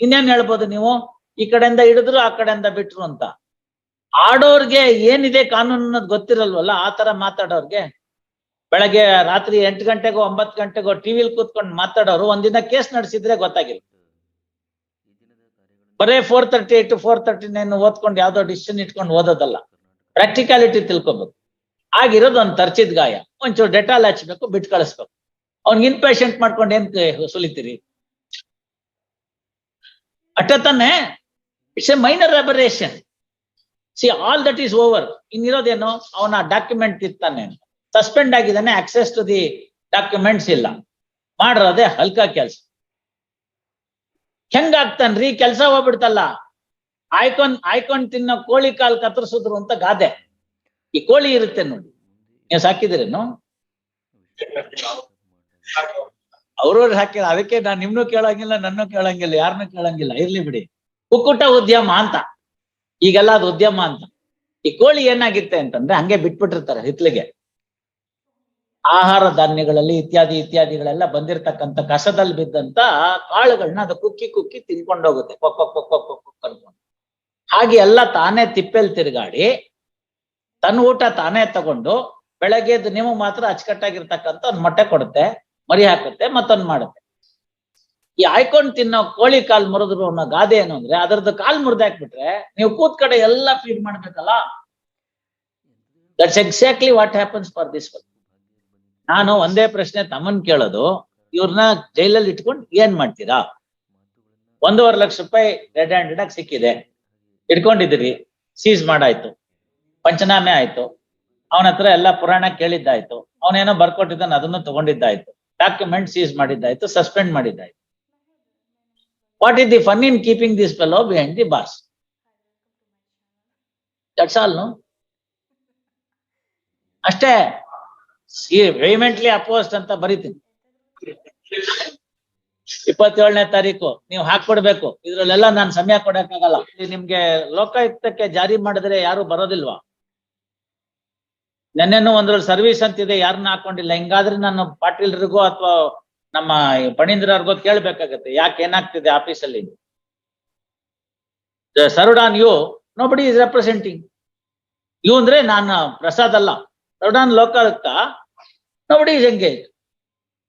ಇನ್ನೇನ್ ಹೇಳ್ಬೋದು ನೀವು? ಈ ಕಡೆಯಿಂದ ಹಿಡಿದ್ರು ಆ ಕಡೆಯಿಂದ ಬಿಟ್ರು ಅಂತ. ಆಡೋರ್ಗೆ ಏನಿದೆ ಕಾನೂನು ಅನ್ನೋದು ಗೊತ್ತಿರಲ್ವಲ್ಲ? ಆ ತರ ಮಾತಾಡೋರ್ಗೆ? ಬೆಳಗ್ಗೆ ರಾತ್ರಿ ಎಂಟು ಗಂಟೆಗೋ ಒಂಬತ್ತು ಗಂಟೆಗೋ ಟಿವಿಲ್ ಕೂತ್ಕೊಂಡು ಮಾತಾಡೋರು ಒಂದಿನ ಕೇಸ್ ನಡೆಸಿದ್ರೆ ಗೊತ್ತಾಗಿಲ್ಲ. ಬರೇ four thirty eight four thirty nine ಓದ್ಕೊಂಡು ಯಾವ್ದೋ ಡಿಸಿಷನ್ ಇಟ್ಕೊಂಡು ಓದೋದಲ್ಲ. ಪ್ರಾಕ್ಟಿಕಾಲಿಟಿ ತಿಳ್ಕೊಬೇಕು. ಆಗಿರೋದು ಒಂದ್ ತರ್ಚಿದ್ ಗಾಯ. ಒಂಚೂರು ಡೆಟಾಲ್ ಹಚ್ಬೇಕು, ಬಿಟ್ ಕಳಿಸ್ಬೇಕು. ಅವ್ನಿಗೆ ಇನ್ಪೇಷಂಟ್ ಮಾಡ್ಕೊಂಡು ಏನ್ ಸುಲಿತೀರಿ? ಅಟ್ಟ ತಾನೆ it's a minor aberration see all that is over ಇನ್ನಿರೋದೇನು? ಅವನ ಡಾಕ್ಯುಮೆಂಟ್ ಇರ್ತಾನೆ. ಸಸ್ಪೆಂಡ್ ಆಗಿದ್ದಾನೆ ಆಕ್ಸೆಸ್ ಟು ದಿ ಡಾಕ್ಯುಮೆಂಟ್ಸ್ ಇಲ್ಲ. ಮಾಡಿರೋದೇ ಹಲ್ಕ ಕೆಲ್ಸ. ಹೆಂಗಾಗ್ತಾನ್ರಿ? ಕೆಲ್ಸ ಹೋಗ್ಬಿಡ್ತಲ್ಲ. ಆಯ್ಕೊಂಡ್ ಆಯ್ಕೊಂಡ್ ತಿನ್ನೋ ಕೋಳಿ ಕಾಲ್ ಕತ್ತರಿಸಿದ್ರು ಅಂತ ಗಾದೆ. ಈ ಕೋಳಿ ಇರುತ್ತೆ ನೋಡಿ. ನೀವು ಸಾಕಿದಿರೇನು ಅವ್ರವ್ರು ಹಾಕಿಲ್ಲ, ಅದಕ್ಕೆ ನಾನು ನಿಮ್ನು ಕೇಳಂಗಿಲ್ಲ, ನನ್ನೂ ಕೇಳಂಗಿಲ್ಲ ಯಾರನ್ನೂ ಕೇಳಂಗಿಲ್ಲ. ಇರ್ಲಿ ಬಿಡಿ. ಕುಕ್ಕುಟ ಉದ್ಯಮ ಅಂತ. ಈಗೆಲ್ಲ ಅದು ಉದ್ಯಮ ಅಂತ. ಈ ಕೋಳಿ ಏನಾಗಿತ್ತೆ ಅಂತಂದ್ರೆ ಹಂಗೆ ಬಿಟ್ಬಿಟ್ಟಿರ್ತಾರೆ ಹಿತ್ಲಿಗೆ. ಆಹಾರ ಧಾನ್ಯಗಳಲ್ಲಿ ಇತ್ಯಾದಿ ಇತ್ಯಾದಿಗಳೆಲ್ಲ ಬಂದಿರತಕ್ಕಂತ ಕಸದಲ್ಲಿ ಬಿದ್ದಂತ ಕಾಳುಗಳನ್ನ ಅದು ಕುಕ್ಕಿ ಕುಕ್ಕಿ ತಿನ್ಕೊಂಡು ಹೋಗುತ್ತೆ ಕೊಕ್ಕ ಕೊಕ್ಕ ಕೊಕ್ ಕೊಕ್ ಕೊಕ್ ಕೊಕ್ ಅನ್ಕೊಂಡು ಹಾಗೆ ಎಲ್ಲ ತಾನೇ ತಿಪ್ಪೆಲ್ ತಿರುಗಾಡಿ ತನ್ನ ಊಟ ತಾನೇ ತಗೊಂಡು ಬೆಳಗ್ಗೆದ್ದು ನೀವು ಮಾತ್ರ ಅಚ್ಚುಕಟ್ಟಾಗಿರ್ತಕ್ಕಂಥ ಒಂದು ಮೊಟ್ಟೆ ಕೊಡುತ್ತೆ. ಮರಿ ಹಾಕುತ್ತೆ ಮತ್ತೊಂದು ಮಾಡುತ್ತೆ. ಈ ಆಯ್ಕೊಂಡ್ ತಿನ್ನೋ ಕೋಳಿ ಕಾಲ್ ಮುರಿದ್ರು ಅನ್ನೋ ಗಾದೆ ಏನು ಅಂದ್ರೆ, ಅದರದ್ದು ಕಾಲ್ ಮುರಿದಾಕ್ಬಿಟ್ರೆ ನೀವು ಕೂತ್ ಕಡೆ ಎಲ್ಲ ಫೀಡ್ ಮಾಡ್ಬೇಕಲ್ಲ? That's exactly what happens for this one ನಾನು ಒಂದೇ ಪ್ರಶ್ನೆ ತಮ್ಮನ್ ಕೇಳೋದು ಇವ್ರನ್ನ ಜೈಲಲ್ಲಿ ಇಟ್ಕೊಂಡು ಏನ್ ಮಾಡ್ತೀರಾ? ಒಂದೂವರೆ ಲಕ್ಷ ರೂಪಾಯಿ ರೆಡ್ ಹ್ಯಾಂಡೆಡ್ ಆಗಿ ಸಿಕ್ಕಿದೆ. ಇಟ್ಕೊಂಡಿದ್ದೀರಿ ಸೀಸ್ ಮಾಡಾಯ್ತು. ಪಂಚನಾಮೆ ಆಯ್ತು. ಅವನ ಹತ್ರ ಎಲ್ಲ ಪುರಾಣ ಕೇಳಿದ್ದಾಯ್ತು. ಅವನೇನೋ ಬರ್ಕೊಟ್ಟಿದ್ದಾನೆ, ಅದನ್ನು ತಗೊಂಡಿದ್ದಾಯ್ತು. ಡಾಕ್ಯುಮೆಂಟ್ ಸೀಸ್ ಮಾಡಿದ್ದಾಯ್ತು suspend ಮಾಡಿದ್ದಾಯ್ತು. What is the fun in keeping this fellow behind the bars that's ಅಷ್ಟೇ. ವೇಮೆಂಟ್ಲಿ ಅಪೋಸ್ಟ್ ಅಂತ ಬರೀತೀನಿ. ಇಪ್ಪತ್ತೇಳನೇ ತಾರೀಕು, ನೀವು ಹಾಕೊಡ್ಬೇಕು ಇದ್ರಲ್ಲೆಲ್ಲ ನಾನು ಸಮಯ ಕೊಡಕ್ಕಾಗಲ್ಲ. ನಿಮ್ಗೆ ಲೋಕಾಯುಕ್ತಕ್ಕೆ ಜಾರಿ ಮಾಡಿದ್ರೆ ಯಾರು ಬರೋದಿಲ್ವಾ? ನೆನ್ನೆನೂ ಒಂದ್ರಲ್ಲಿ ಸರ್ವಿಸ್ ಅಂತಿದೆ ಯಾರನ್ನ ಹಾಕೊಂಡಿಲ್ಲ. ಹಿಂಗಾದ್ರೆ ನಾನು ಪಾಟೀಲ್ರಿಗೂ ಅಥವಾ ನಮ್ಮ ಪಣೀಂದ್ರವ್ರಿಗೋ ಕೇಳ್ಬೇಕಾಗತ್ತೆ. ಯಾಕೆ ಏನಾಗ್ತಿದೆ ಆಫೀಸಲ್ಲಿ served on you nobody is representing you ಅಂದ್ರೆ ನಾನು ಪ್ರಸಾದ್ ಅಲ್ಲ. Served on Lokayukta nobody is engage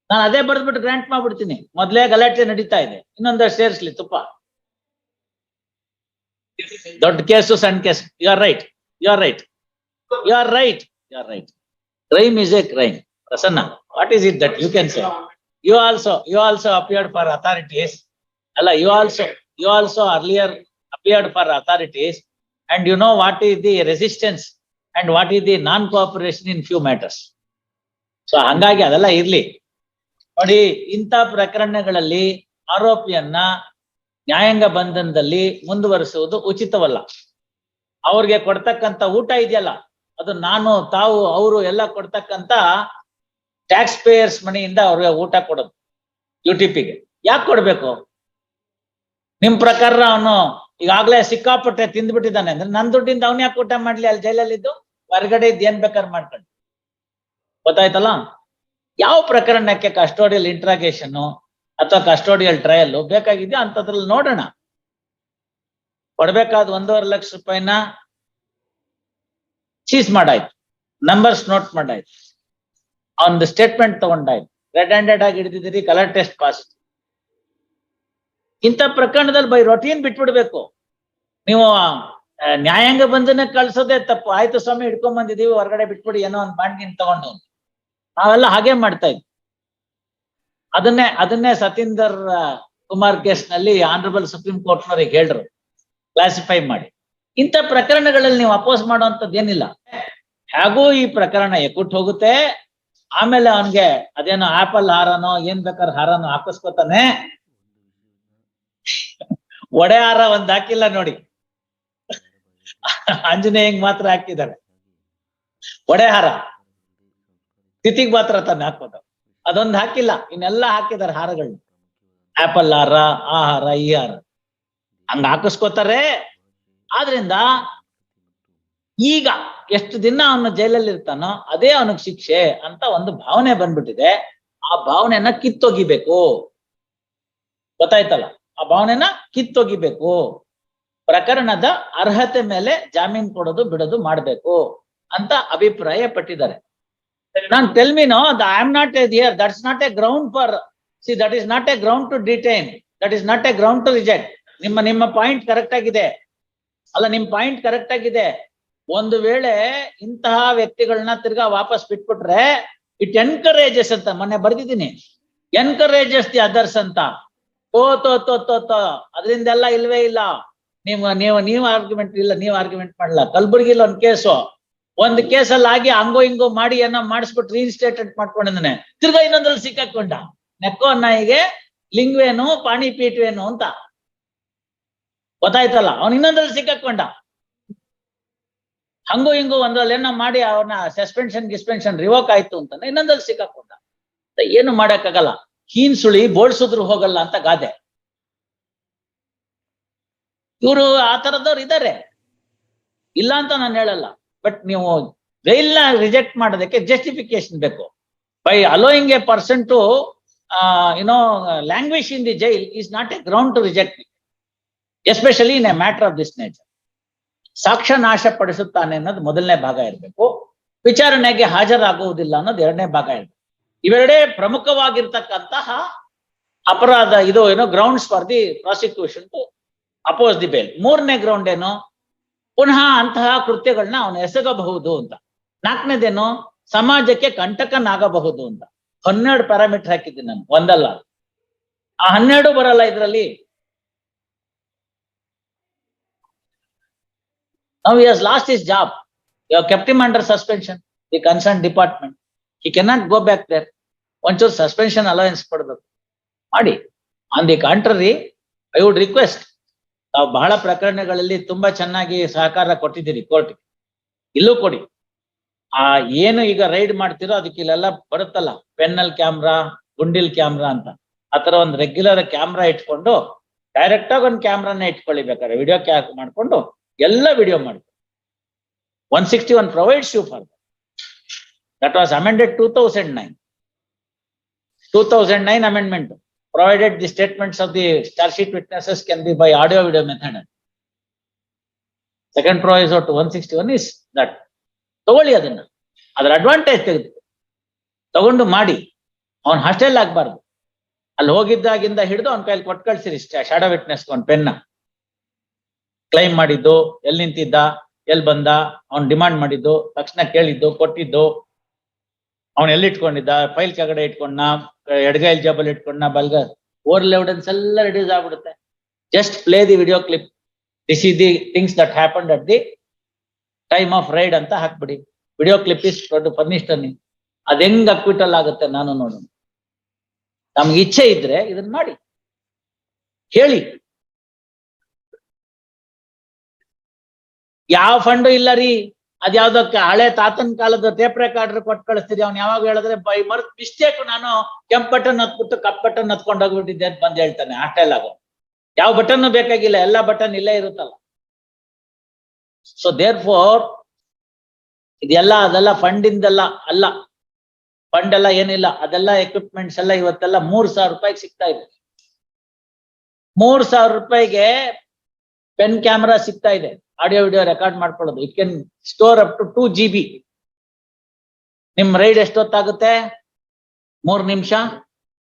ನಾನು ಅದೇ ಬರ್ದ್ಬಿಟ್ಟು ಗ್ರಾಂಟ್ ಮಾಡ್ಬಿಡ್ತೀನಿ. ಮೊದ್ಲೇ ಗಲಾಟೆ ನಡೀತಾ ಇದೆ. ಇನ್ನೊಂದು ಸೇರಿಸ್ಲಿ ತುಪ್ಪ. ದೊಡ್ಡ ಕೇಸು, ಸಣ್ಣ case. You are right you are right you are right are right rhyme is a crime Prasanna what is it that you can say you also you also appeared for authorities ಅಲ್ಲ you also you also earlier appeared for authorities and you know what is the resistance and what is the non cooperation in few matters so ಹಂಗಾಗಿ ಅದೆಲ್ಲ ಇರ್ಲಿ ನೋಡಿ, ಇಂಥ ಪ್ರಕರಣಗಳಲ್ಲಿ ಆರೋಪಿಯನ್ನ ನ್ಯಾಯಾಂಗ ಬಂಧನದಲ್ಲಿ ಮುಂದುವರಿಸುವುದು ಉಚಿತವಲ್ಲ. ಅವ್ರಿಗೆ ಕೊಡ್ತಕ್ಕಂತ ಊಟ ಇದೆಯಲ್ಲ ಅದು ನಾನು, ತಾವು, ಅವರು ಎಲ್ಲ ಕೊಡ್ತಕ್ಕಂತ ಟ್ಯಾಕ್ಸ್ ಪೇಯರ್ಸ್ ಮನಿಯಿಂದ ಅವ್ರಿಗೆ ಊಟ ಕೊಡೋದು ಯು ಟಿ ಪಿಗೆ ಯಾಕೆ ಕೊಡ್ಬೇಕು? ನಿಮ್ ಪ್ರಕಾರ ಅವನು ಈಗಾಗ್ಲೇ ಸಿಕ್ಕಾಪಟ್ಟೆ ತಿಂದ್ಬಿಟ್ಟಿದ್ದಾನೆ ಅಂದ್ರೆ ನನ್ ದುಡ್ಡಿಂದ ಅವ್ನ ಯಾಕೆ ಊಟ ಮಾಡ್ಲಿ? ಅಲ್ಲಿ ಜೈಲಲ್ಲಿ ಇದ್ದು ಹೊರಗಡೆ ಇದ್ದು ಏನ್ ಬೇಕಾದ್ರೆ ಮಾಡ್ಕೊಂಡು ಗೊತ್ತಾಯ್ತಲ್ಲ? ಯಾವ ಪ್ರಕರಣಕ್ಕೆ ಕಸ್ಟೋಡಿಯಲ್ ಇಂಟ್ರಾಗೇಷನ್ ಅಥವಾ ಕಸ್ಟೋಡಿಯಲ್ ಟ್ರಯಲ್ ಬೇಕಾಗಿದೆಯೋ ಅಂತದ್ರಲ್ಲಿ ನೋಡೋಣ. ಕೊಡ್ಬೇಕಾದ ಒಂದೂವರೆ ಲಕ್ಷ ರೂಪಾಯಿನ ಸೀಸ್ ಮಾಡಾಯ್ತು ನಂಬರ್ಸ್ ನೋಟ್ ಮಾಡಾಯ್ತು ಅವನ್ ಸ್ಟೇಟ್ಮೆಂಟ್ ತಗೊಂಡಾಯ್ತು ರೆಡ್ ಹ್ಯಾಂಡೆಡ್ ಆಗಿ ಹಿಡಿದಿದ್ದೀರಿ ಕಲರ್ ಟೆಸ್ಟ್ ಪಾಸ್ ಇಂಥ ಪ್ರಕರಣದಲ್ಲಿ ಬೈ ರೊಟೀನ್ ಬಿಟ್ಬಿಡ್ಬೇಕು ನೀವು ನ್ಯಾಯಾಂಗ ಬಂಧನ ಕಳ್ಸೋದೇ ತಪ್ಪು ಆಯ್ತು ಸ್ವಾಮಿ ಹಿಡ್ಕೊಂಡ್ ಬಂದಿದೀವಿ ಹೊರಗಡೆ ಬಿಟ್ಬಿಡಿ ಏನೋ ಒಂದು ತಗೊಂಡ್ ತಗೊಂಡು ನಾವೆಲ್ಲ ಹಾಗೆ ಮಾಡ್ತಾ ಇದ್ವಿ ಅದನ್ನೇ ಅದನ್ನೇ ಸತೀಂದರ್ ಕುಮಾರ್ ಕೇಸ್ನಲ್ಲಿ ಆನರಬಲ್ ಸುಪ್ರೀಂ ಕೋರ್ಟ್ ನವರಿಗೆ ಹೇಳ್ರು ಕ್ಲಾಸಿಫೈ ಮಾಡಿ ಇಂಥ ಪ್ರಕರಣಗಳಲ್ಲಿ ನೀವು ಅಪೋಸ್ ಮಾಡುವಂಥದ್ದು ಏನಿಲ್ಲ ಹೇಗೂ ಈ ಪ್ರಕರಣ ಎಕ್ಕುಟ್ ಹೋಗುತ್ತೆ. ಆಮೇಲೆ ಅವನ್ಗೆ ಅದೇನೋ ಆಪಲ್ ಹಾರನೋ, ಏನ್ ಬೇಕಾದ್ರೆ ಹಾರನೋ ಹಾಕಿಸ್ಕೊತಾನೆ. ಒಡೆ ಹಾರ ಒಂದ್ ಹಾಕಿಲ್ಲ ನೋಡಿ. ಆಂಜನೇಯಂಗ್ ಮಾತ್ರ ಹಾಕಿದ್ದಾರೆ ಒಡೆ ಹಾರ. ತಿಥಿಗ್ ಮಾತ್ರ ತಾನೆ ಹಾಕೋದು ಅದೊಂದು ಹಾಕಿಲ್ಲ. ಇನ್ನೆಲ್ಲ ಹಾಕಿದ್ದಾರೆ ಹಾರಗಳನ್ನ. ಆಪಲ್ ಹಾರ, ಆ ಹಾರ, ಈ ಹಾರ. ಹಂಗ ಹಾಕಿಸ್ಕೋತಾರೆ. ಆದ್ರಿಂದ ಈಗ ಎಷ್ಟು ದಿನ ಅವನು ಜೈಲಲ್ಲಿ ಇರ್ತಾನೋ ಅದೇ ಅವನಿಗೆ ಶಿಕ್ಷೆ ಅಂತ ಒಂದು ಭಾವನೆ ಬಂದ್ಬಿಟ್ಟಿದೆ. ಆ ಭಾವನೆಯನ್ನ ಕಿತ್ತೊಗಿಬೇಕು. ಗೊತ್ತಾಯ್ತಲ್ಲ? ಆ ಭಾವನೆನ ಕಿತ್ತೊಗಿಬೇಕು. ಪ್ರಕರಣದ ಅರ್ಹತೆ ಮೇಲೆ ಜಾಮೀನ್ ಕೊಡೋದು, ಬಿಡೋದು ಮಾಡ್ಬೇಕು ಅಂತ ಅಭಿಪ್ರಾಯ ಪಟ್ಟಿದ್ದಾರೆ ನಾನು tell no I am not a dear that's not a ground for see that is not a ground to detain that is not a ground to reject ನಿಮ್ಮ ನಿಮ್ಮ ಪಾಯಿಂಟ್ ಕರೆಕ್ಟ್ ಆಗಿದೆ. ಅಲ್ಲ, ನಿಮ್ ಪಾಯಿಂಟ್ ಕರೆಕ್ಟ್ ಆಗಿದೆ. ಒಂದು ವೇಳೆ ಇಂತಹ ವ್ಯಕ್ತಿಗಳನ್ನ ತಿರ್ಗಾ ವಾಪಸ್ ಬಿಟ್ಬಿಟ್ರೆ ಇಟ್ ಎನ್ಕರೇಜಸ್ ಅಂತ, ಮೊನ್ನೆ ಬರ್ದಿದ್ದೀನಿ. ಎನ್ಕರೇಜಸ್ ದಿ ಅದರ್ಸ್ ಅಂತ. ಓ, ತೋ ತೋ ತೋ ತೋ, ಅದರಿಂದೆಲ್ಲ ಇಲ್ವೇ ಇಲ್ಲ. ನೀವು ನೀವು ನೀವು ಆರ್ಗ್ಯುಮೆಂಟ್ ಇಲ್ಲ, ನೀವು ಆರ್ಗ್ಯುಮೆಂಟ್ ಮಾಡಲ್ಲ ಕಲ್ಬುರ್ಗಿಲ್ ಒಂದ್ ಕೇಸು. ಒಂದ್ ಕೇಸಲ್ಲಿ ಆಗಿ ಹಂಗೋ ಹಿಂಗೋ ಮಾಡಿ ಏನೋ ಮಾಡಿಸ್ಬಿಟ್ಟು ರೀಇನ್ಸ್ಟೇಟೆಡ್ ಮಾಡ್ಕೊಂಡಿದ್ದಾನೆ ತಿರ್ಗಾ ಇನ್ನೊಂದ್ರಲ್ಲಿ ಸಿಕ್ಕಾಕೊಂಡ. ನೆಕ್ಕೋ ನಾಯಿಗೆ ಲಿಂಗ್ವೇನು, ಪಾಣಿಪೀಠವೇನು ಅಂತ. ಗೊತ್ತಾಯ್ತಲ್ಲ? ಅವನು ಇನ್ನೊಂದ್ರಲ್ಲಿ ಸಿಕ್ಕಾಕೊಂಡ ಹಂಗು ಹಿಂಗು ಒಂದ್ರಲ್ಲಿ ಏನೋ ಮಾಡಿ ಅವ್ರನ್ನ ಸಸ್ಪೆನ್ಷನ್ ಗಿಸ್ಪೆನ್ಷನ್ ರಿವೋಕ್ ಆಯ್ತು ಅಂತ ಇನ್ನೊಂದ್ರಲ್ಲಿ ಸಿಕ್ಕಾಕೊಂಡ ಏನು ಮಾಡಕ್ಕಾಗಲ್ಲ. ಹೀನ್ ಸುಳಿ ಬೋಳ್ಸಿದ್ರು ಹೋಗಲ್ಲ ಅಂತ ಗಾದೆ. ಇವರು ಆ ತರದವ್ರು ಇದಾರೆ. ಇಲ್ಲ ಅಂತ ನಾನು ಹೇಳಲ್ಲ. ಬಟ್ ನೀವು ರೈಲ್ನ ರಿಜೆಕ್ಟ್ ಮಾಡೋದಕ್ಕೆ ಜಸ್ಟಿಫಿಕೇಶನ್ ಬೇಕು. By allowing a person to you know language in the jail is not a ground to reject especially in a matter of this nature ಸಾಕ್ಷ್ಯ ನಾಶ ಪಡಿಸುತ್ತಾನೆ ಅನ್ನೋದು ಮೊದಲನೇ ಭಾಗ ಇರಬೇಕು. ವಿಚಾರಣೆಗೆ ಹಾಜರಾಗುವುದಿಲ್ಲ ಅನ್ನೋದು ಎರಡನೇ ಭಾಗ ಇರಬೇಕು. ಇವೆರಡೇ ಪ್ರಮುಖವಾಗಿರ್ತಕ್ಕಂತಹ ಅಪರಾಧ, ಇದು ಏನೋ grounds for the prosecution to oppose the bail ಮೂರನೇ ಗ್ರೌಂಡ್ ಏನು? ಪುನಃ ಅಂತಹ ಕೃತ್ಯಗಳನ್ನ ಅವನು ಎಸಗಬಹುದು ಅಂತ. ನಾಲ್ಕನೇದೇನು? ಸಮಾಜಕ್ಕೆ ಕಂಟಕನಾಗಬಹುದು ಅಂತ. ಹನ್ನೆರಡು ಪ್ಯಾರಾಮೀಟರ್ ಹಾಕಿದ್ದೀನಿ ನಾನು, ಒಂದಲ್ಲ. ಆ ಹನ್ನೆರಡು ಬರಲ್ಲ ಇದರಲ್ಲಿ? Now he has lost his job. You have kept him under suspension, the concerned department. He cannot go back there. ಒಂಚೂರು ಸಸ್ಪೆನ್ಷನ್ ಅಲವೆನ್ಸ್ ಕೊಡಬೇಕು ಮಾಡಿ. On the contrary I would request ತಾವು ಬಹಳ ಪ್ರಕರಣಗಳಲ್ಲಿ ತುಂಬಾ ಚೆನ್ನಾಗಿ ಸಹಕಾರ ಕೊಟ್ಟಿದ್ದೀರಿ ಕೋರ್ಟ್ಗೆ ಇಲ್ಲೂ ಕೊಡಿ. ಆ ಏನು ಈಗ ರೈಡ್ ಮಾಡ್ತಿರೋ ಅದಕ್ಕೆ ಇಲ್ಲೆಲ್ಲ ಬರುತ್ತಲ್ಲ. ಪೆನ್ನಲ್ ಕ್ಯಾಮ್ರಾ ಗುಂಡಿಲ್ ಕ್ಯಾಮ್ರಾ ಅಂತ. ಆತರ ಒಂದು ರೆಗ್ಯುಲರ್ ಕ್ಯಾಮ್ರಾ ಇಟ್ಕೊಂಡು ಡೈರೆಕ್ಟ್ ಆಗಿ ಒಂದು ಕ್ಯಾಮ್ರಾನ ಇಟ್ಕೊಳ್ಳಿ ಬೇಕಾದ್ರೆ. ವಿಡಿಯೋ ಕ್ಯಾಪ್ ಮಾಡ್ಕೊಂಡು ಎಲ್ಲ ವಿಡಿಯೋ ಮಾಡಿದ್ರು one sixty one provides you for that was amended two thousand nine two thousand nine amendment provided the statements of the charge sheet witnesses can be by audio video method second proviso at one sixty one is that ತಗೊಳ್ಳಿ ಅದನ್ನ. ಅದರ advantage ತೆಗೆದು. ತಗೊಂಡು ಮಾಡಿ. ಅವನ್ hostel ಆಗ್ಬಾರ್ದು. ಅಲ್ಲಿ ಹೋಗಿದ್ದಾಗಿಂದ ಹಿಡಿದು ಅವ್ನ ಕೈಲಿ ಕೊಟ್ಟು ಕಳ್ಸಿರಿ ಶಾಡೋ ವಿಟ್ನೆಸ್ ಒಂದು ಪೆನ್ನ ಕ್ಲೈಮ್ ಮಾಡಿದ್ದು ಎಲ್ಲಿ ನಿಂತಿದ್ದ ಎಲ್ಲಿ ಬಂದ, ಅವ್ನು ಡಿಮಾಂಡ್ ಮಾಡಿದ್ದು, ತಕ್ಷಣ ಕೇಳಿದ್ದು, ಕೊಟ್ಟಿದ್ದು. ಅವನ್ ಎಲ್ಲಿ ಇಟ್ಕೊಂಡಿದ್ದ ಫೈಲ್ ಕೆಳಗಡೆ ಇಟ್ಕೊಂಡ ಎಡಗೈಲ್ ಜಾಬಲ್ಲಿ ಇಟ್ಕೊಂಡ ಬಲ್ಗ ಓರಲ್ ಎವಿಡೆನ್ಸ್ ಎಲ್ಲ ರೆಡ್ಯೂಸ್ ಆಗ್ಬಿಡುತ್ತೆ. Just play the video clip this is the things that happen at the time of raid ಅಂತ ಹಾಕ್ಬಿಡಿ. ವಿಡಿಯೋ ಕ್ಲಿಪ್ ಇಸ್ ಫರ್ನಿಸ್ಟ್ ಅನ್ನಿ ಅದ್ ಹೆಂಗ್ ಅಕ್ವಿಟಲ್ ಆಗುತ್ತೆ ನಾನು ನೋಡೋಣ ನಮ್ಗೆ ಇಚ್ಛೆ ಇದ್ರೆ ಇದನ್ನ ಮಾಡಿ. ಹೇಳಿ. ಯಾವ ಫಂಡು ಇಲ್ಲ ರೀ ಅದ್ಯಾವ್ದಕ್ಕೆ ಹಳೆ ತಾತನ್ ಕಾಲದ ಟೇಪ್ ರೆಕಾರ್ಡರ್ ಕೊಟ್ಟು ಕಳಿಸ್ತಿದ್ದೆ ಅವ್ನು ಯಾವಾಗ ಹೇಳಿದ್ರೆ, ಬೈ ಮರ್ತ್ ಮಿಸ್ಟೇಕ್ ನಾನು ಕೆಂಪ್ ಬಟನ್ ಹತ್ಬಿಟ್ಟು ಕಪ್ ಬಟನ್ ಹತ್ಕೊಂಡು ಹೋಗ್ಬಿಟ್ಟಿದ್ದೆ ಅಂತ ಬಂದ್ ಹೇಳ್ತಾನೆ ಹಾಸ್ಟೆಲ್ ಆಗೋ. ಯಾವ ಬಟನ್ ಬೇಕಾಗಿಲ್ಲ, ಎಲ್ಲಾ ಬಟನ್ ಇಲ್ಲೇ ಇರುತ್ತಲ್ಲ. ಸೊ ದೇರ್ ಫೋರ್ ಇದೆಲ್ಲ, ಅದೆಲ್ಲ ಫಂಡಿಂದೆಲ್ಲ ಅಲ್ಲ. ಫಂಡ್ ಎಲ್ಲ ಏನಿಲ್ಲ. ಅದೆಲ್ಲ ಎಕ್ವಿಪ್ಮೆಂಟ್ಸ್ ಎಲ್ಲ ಇವತ್ತೆಲ್ಲ ಮೂರ್ ಸಾವಿರ ರೂಪಾಯಿಗೆ ಸಿಗ್ತಾ ಇದೆ. ಮೂರ್ ಸಾವಿರ ರೂಪಾಯಿಗೆ ಪೆನ್ ಕ್ಯಾಮ್ರಾ ಸಿಗ್ತಾ ಇದೆ. ಆಡಿಯೋ, ವಿಡಿಯೋ ರೆಕಾರ್ಡ್ ಮಾಡ್ಕೊಳ್ಳೋದು. It can store up to two G B ನಿಮ್ ರೈಡ್ ಎಷ್ಟೊತ್ತಾಗುತ್ತೆ? ಮೂರ್ ನಿಮಿಷ?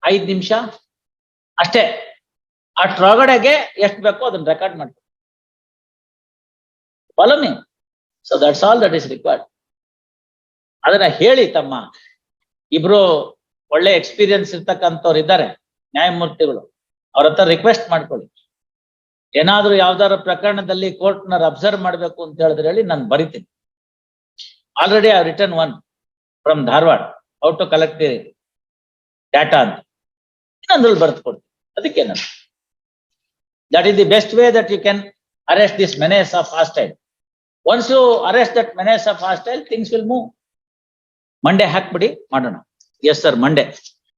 ಐದ್ ನಿಮಿಷ? ಅಷ್ಟೇ. ಅಷ್ಟ್ರೊಳಗಡೆಗೆ ಎಷ್ಟು ಬೇಕೋ ಅದನ್ನ ರೆಕಾರ್ಡ್ ಮಾಡ್ಕೊಳ್ಳಿ. Follow me so that's all that is required ಅದನ್ನ ಹೇಳಿ ತಮ್ಮ ಇಬ್ರು ಒಳ್ಳೆ ಎಕ್ಸ್ಪೀರಿಯನ್ಸ್ ಇರ್ತಕ್ಕಂಥವ್ರು ಇದ್ದಾರೆ. ನ್ಯಾಯಮೂರ್ತಿಗಳು. ಅವ್ರ ಹತ್ರ ರಿಕ್ವೆಸ್ಟ್ ಮಾಡ್ಕೊಳ್ಳಿ. ಏನಾದ್ರೂ ಯಾವ್ದಾರ ಪ್ರಕರಣದಲ್ಲಿ ಕೋರ್ಟ್ನ ಅಬ್ಸರ್ವ್ ಮಾಡ್ಬೇಕು ಅಂತ ಹೇಳಿದ್ರೆ ಹೇಳಿ ನಾನು ಬರಿತೀನಿ. Already I written one from Dharwad how to collect the data ಅಂತ. ಇನ್ನೊಂದ್ರಲ್ಲಿ ಬರ್ದು ಕೊಡ್ತೀನಿ. ಅದಕ್ಕೆ ನಾನು. That is the best way that you can arrest this menace of hostile once you arrest that menace of hostile things will move Monday ಹಾಕ್ಬಿಡಿ, ಮಾಡೋಣ. Yes sir Monday